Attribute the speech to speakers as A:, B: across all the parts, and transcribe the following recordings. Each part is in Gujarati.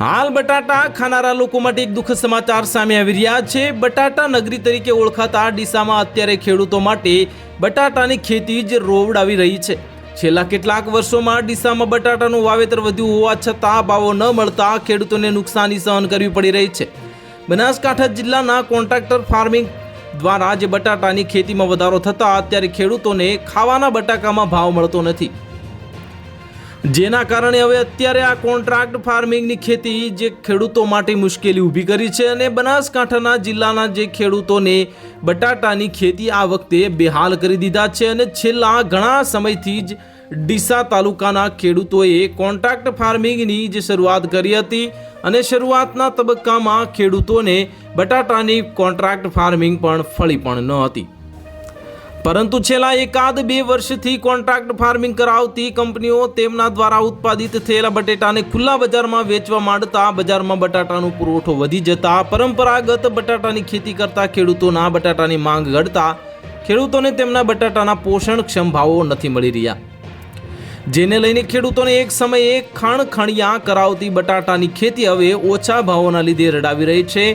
A: હાલ બટાટા ખાનારા લોકો માટે એક દુઃખદ સમાચાર સામે આવી રહ્યા છે. બટાટા નગરી તરીકે ઓળખાતા ડીસામાં અત્યારે ખેડૂતો માટે બટાટાની ખેતી જ રોવડાવી રહી છે. છેલ્લા કેટલાક વર્ષોમાં ડીસામાં બટાટાનું વાવેતર વધ્યું હોવા છતાં ભાવો ન મળતા ખેડૂતોને નુકસાની સહન કરવી પડી રહી છે. બનાસકાંઠા જિલ્લાના કોન્ટ્રાક્ટર ફાર્મિંગ દ્વારા જે બટાટાની ખેતીમાં વધારો થતાં, અત્યારે ખેડૂતોને ખાવાના બટાકામાં ભાવ મળતો નથી. જેના કારણે હવે અત્યારે આ કોન્ટ્રાક્ટ ફાર્મિંગની ખેતી જે ખેડૂતો માટે મુશ્કેલી ઊભી કરી છે અને બનાસકાંઠાના જિલ્લાના જે ખેડૂતોને બટાટાની ખેતી આ વખતે બેહાલ કરી દીધા છે અને છેલ્લા ઘણા સમયથી જ ડીસા તાલુકાના ખેડૂતોએ કોન્ટ્રાક્ટ ફાર્મિંગની જે શરૂઆત કરી હતી અને શરૂઆતના તબક્કામાં ખેડૂતોને બટાટાની કોન્ટ્રાક્ટ ફાર્મિંગ પણ ફળી પણ ન હતી. પરંતુ છેલ્લા એકાદ બે વર્ષથી કોન્ટ્રાક્ટ ફાર્મિંગ કરાવતી કંપનીઓ તેમના દ્વારા ઉત્પાદિત થયેલા બટેટાને ખુલ્લા બજારમાં વેચવા માંડતા બજારમાં બટાટાનો પુરવઠો વધી જતા પરંપરાગત બટાટાની ખેતી કરતા ખેડૂતોના બટાટાની માંગ ઘટતા ખેડૂતોને તેમના બટાટાના પોષણક્ષમ ભાવો નથી મળી રહ્યા. જેને લઈને ખેડૂતોને એક સમયે ખાણ ખણિયા કરાવતી બટાટાની ખેતી હવે ઓછા ભાવોના લીધે રડાવી રહી છે.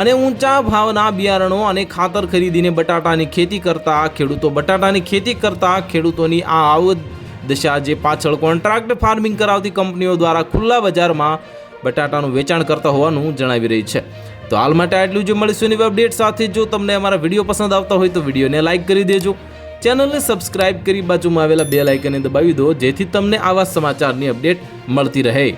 A: અને ઊંચા ભાવના બિયારણો અને ખાતર ખરીદીને બટાટાની ખેતી કરતા ખેડૂતો બટાટાની ખેતી કરતા ખેડૂતોની આ આવ દશા જે પાછળ કોન્ટ્રાક્ટ ફાર્મિંગ કરાવતી કંપનીઓ દ્વારા ખુલ્લા બજારમાં બટાટાનું વેચાણ કરતા હોવાનું જણાવી રહી છે. તો હાલ માટે આટલું જ મળીશું નવી અપડેટ સાથે. જો તમને અમારા વીડિયો પસંદ આવતા હોય તો વિડીયોને લાઇક કરી દેજો. ચેનલને સબસ્ક્રાઇબ કરી બાજુમાં આવેલા બે લાઇકને દબાવી દો જેથી તમને આવા સમાચારની અપડેટ મળતી રહે.